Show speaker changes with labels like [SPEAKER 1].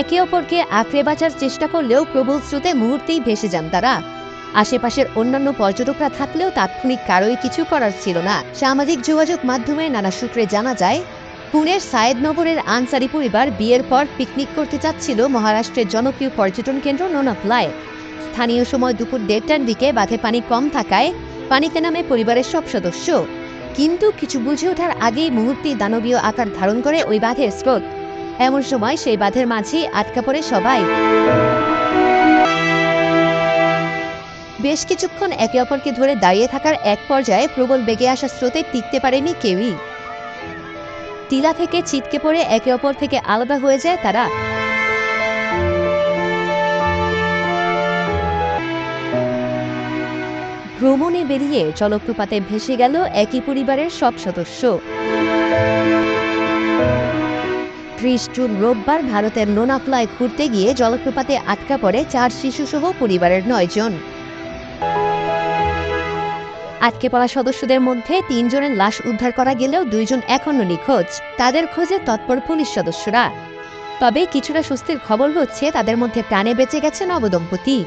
[SPEAKER 1] একে অপরকে আঁকড়ে বাঁচার চেষ্টা করলেও প্রবল স্রোতে মুহূর্তেই ভেসে যান তারা। আশেপাশের অন্যান্য পর্যটকরা থাকলেও তাৎক্ষণিক কারোই কিছু করার ছিল না। সামাজিক যোগাযোগ মাধ্যমে নানা সূত্রে জানা যায়, পুনের সায়েদনগরের আনসারি পরিবার বিয়ের পর পিকনিক করতে চাচ্ছিল মহারাষ্ট্রের জনপ্রিয় পর্যটন কেন্দ্র নোনাফলায় স্থানীয় সময় দুপুর দেড়টার দিকে বাঁধে পানি কম থাকায় পানিতে নামে পরিবারের সব সদস্য। কিন্তু কিছু বুঝে ওঠার আগেই মুহূর্তেই দানবীয় আকার ধারণ করে ওই বাঁধের স্রোত। এমন সময় সেই বাঁধের মাঝেই আটকা পড়ে সবাই। বেশ কিছুক্ষণ একে অপরকে ধরে দাঁড়িয়ে থাকার এক পর্যায়ে প্রবল বেগে আসা স্রোতে টিকতে পারেনি কেউই। টিলা থেকে ছিটকে পড়ে একে অপর থেকে আলাদা হয়ে যায় তারা। ভ্রমণে বেরিয়ে জলপ্রপাতে ভেসে গেল একই পরিবারের সব সদস্য। ত্রিশ জুন রোববার ভারতের লোনাফলায় ঘুরতে গিয়ে জলপ্রপাতে আটকা পড়ে চার শিশুসহ পরিবারের নয়জন আটকে পড়া সদস্যদের মধ্যে তিনজনের লাশ উদ্ধার করা গেলেও দুইজন এখনও নিখোঁজ। তাদের খোঁজে তৎপর পুলিশ সদস্যরা। তবে কিছুটা স্বস্তির খবর হচ্ছে, তাদের মধ্যে প্রাণে বেঁচে গেছে নবদম্পতি।